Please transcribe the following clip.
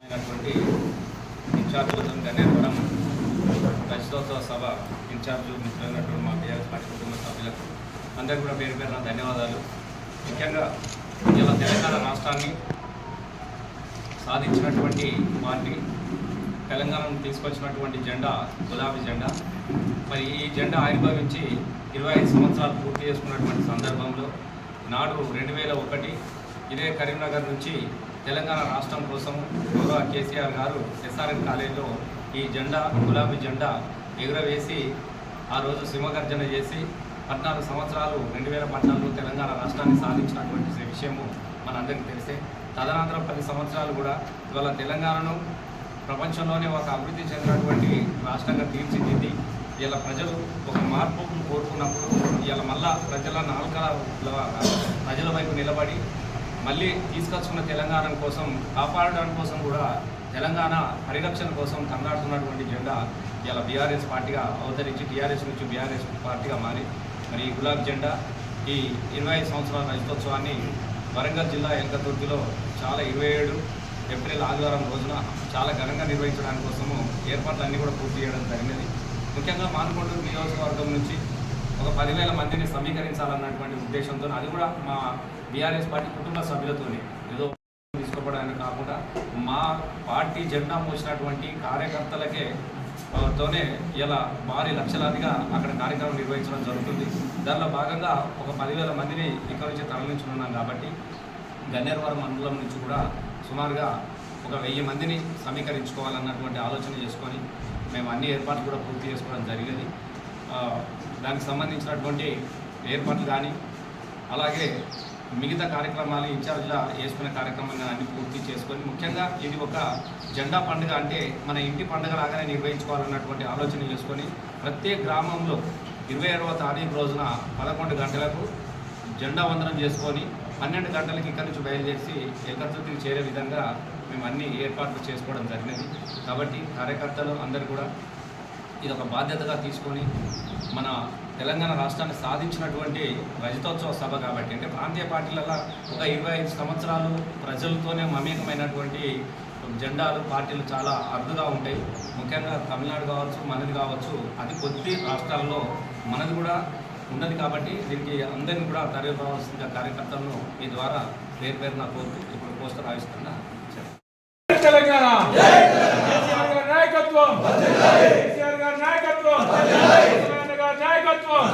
అయినటువంటి ఇన్ఛార్జులతో గన్నేరవరం రజతోత్సవ సభ ఇన్ఛార్జు మిత్రులైనటువంటి మా BRS party కుటుంబ సభ్యులకు అందరికీ కూడా పేరు పేరున ధన్యవాదాలు. ముఖ్యంగా ఇలా తెలంగాణ రాష్ట్రాన్ని సాధించినటువంటి పార్టీ తెలంగాణను తీసుకొచ్చినటువంటి జెండా గులాబీ జెండా. మరి ఈ జెండా ఆవిర్భవించి ఇరవై ఐదు సంవత్సరాలు పూర్తి చేసుకున్నటువంటి సందర్భంలో నాడు రెండు వేల ఒకటి ఇదే కరీంనగర్ నుంచి తెలంగాణ రాష్ట్రం కోసం గౌరవ కేసీఆర్ గారు ఎస్ఆర్ఎం కాలేజీలో ఈ జెండా గులాబీ జెండా ఎగురవేసి ఆ రోజు సింహగర్జన చేసి పద్నాలుగు సంవత్సరాలు రెండు వేల పద్నాలుగు తెలంగాణ రాష్ట్రాన్ని సాధించినటువంటి విషయము మనందరికీ తెలిసే. తదనంతరం పది సంవత్సరాలు కూడా ఇవాళ తెలంగాణను ప్రపంచంలోనే ఒక అభివృద్ధి చెందినటువంటి రాష్ట్రంగా తీర్చిదిద్ది ఇలా ప్రజలు ఒక మార్పు కోరుకున్నప్పుడు ఇలా మళ్ళా ప్రజల నాలుకల ప్రజల వైపు నిలబడి మళ్ళీ తీసుకొచ్చుకున్న తెలంగాణ కోసం కాపాడడం కోసం కూడా తెలంగాణ పరిరక్షణ కోసం తన్నాడుతున్నటువంటి జెండా ఇలా బీఆర్ఎస్ పార్టీగా అవతరించి టీఆర్ఎస్ నుంచి బీఆర్ఎస్ పార్టీగా మారి మరి ఈ గులాబీ జెండా ఈ ఇరవై ఐదు సంవత్సరాల రజతోత్సవాన్ని వరంగల్ జిల్లా ఎల్కతుర్తిలో చాలా ఇరవై ఏడు ఏప్రిల్ ఆదివారం రోజున చాలా ఘనంగా నిర్వహించడానికి కోసము ఏర్పాట్లన్నీ కూడా పూర్తి చేయడం జరిగినది. ముఖ్యంగా మానుకొండూరు నియోజకవర్గం నుంచి ఒక పదివేల మందిని సమీకరించాలన్నటువంటి ఉద్దేశంతో అది కూడా మా బీఆర్ఎస్ పార్టీ కుటుంబ సభ్యులతోనే. ఏదో తీసుకోవడానికి కాకుండా మా పార్టీ జెండా మోసినటువంటి కార్యకర్తలకే తోనే ఇలా భారీ లక్షలాదిగా అక్కడ కార్యక్రమం నిర్వహించడం జరుగుతుంది. దానిలో భాగంగా ఒక పదివేల మందిని ఇక్కడ నుంచి తరలించనున్నాం కాబట్టి గన్నేరవరం మండలం నుంచి కూడా సుమారుగా ఒక వెయ్యి మందిని సమీకరించుకోవాలన్నటువంటి ఆలోచన చేసుకొని మేము అన్ని ఏర్పాట్లు కూడా పూర్తి చేసుకోవడం జరిగేది. దానికి సంబంధించినటువంటి ఏర్పాట్లు కానీ అలాగే మిగతా కార్యక్రమాలు ఇన్ఛార్జ్లా వేసుకునే కార్యక్రమాన్ని అన్ని పూర్తి చేసుకొని ముఖ్యంగా ఇది ఒక జెండా పండుగ అంటే మన ఇంటి పండుగ లాగానే నిర్వహించుకోవాలన్నటువంటి ఆలోచన చేసుకొని ప్రతి గ్రామంలో ఇరవై ఏడవ తారీఖు రోజున పదకొండు గంటలకు జెండా వందనం చేసుకొని పన్నెండు గంటలకి ఇక్కడ నుంచి బయలుదేరి ఏకత్రికి చేరే విధంగా మేము అన్ని ఏర్పాట్లు చేసుకోవడం జరిగినది. కాబట్టి కార్యకర్తలు అందరు కూడా ఇది ఒక బాధ్యతగా తీసుకొని మన తెలంగాణ రాష్ట్రాన్ని సాధించినటువంటి రజతోత్సవ సభ కాబట్టి అంటే ప్రాంతీయ పార్టీలలో ఒక ఇరవై ఐదు సంవత్సరాలు ప్రజలతోనే మమేకమైనటువంటి జెండాలు పార్టీలు చాలా అరుదుగా ఉంటాయి. ముఖ్యంగా తమిళనాడు కావచ్చు మనది కావచ్చు అది కొద్ది రాష్ట్రాల్లో మనది కూడా ఉన్నది కాబట్టి దీనికి అందరినీ కూడా తరలిపోవాల్సిన కార్యకర్తలను ఈ ద్వారా పేరు నా కోరుతూ ఇప్పుడు పోస్టర్ ఆవిస్తున్నా తెలంగాణ నాయకత్వం గారి నాయకత్వం గారి నాయకత్వం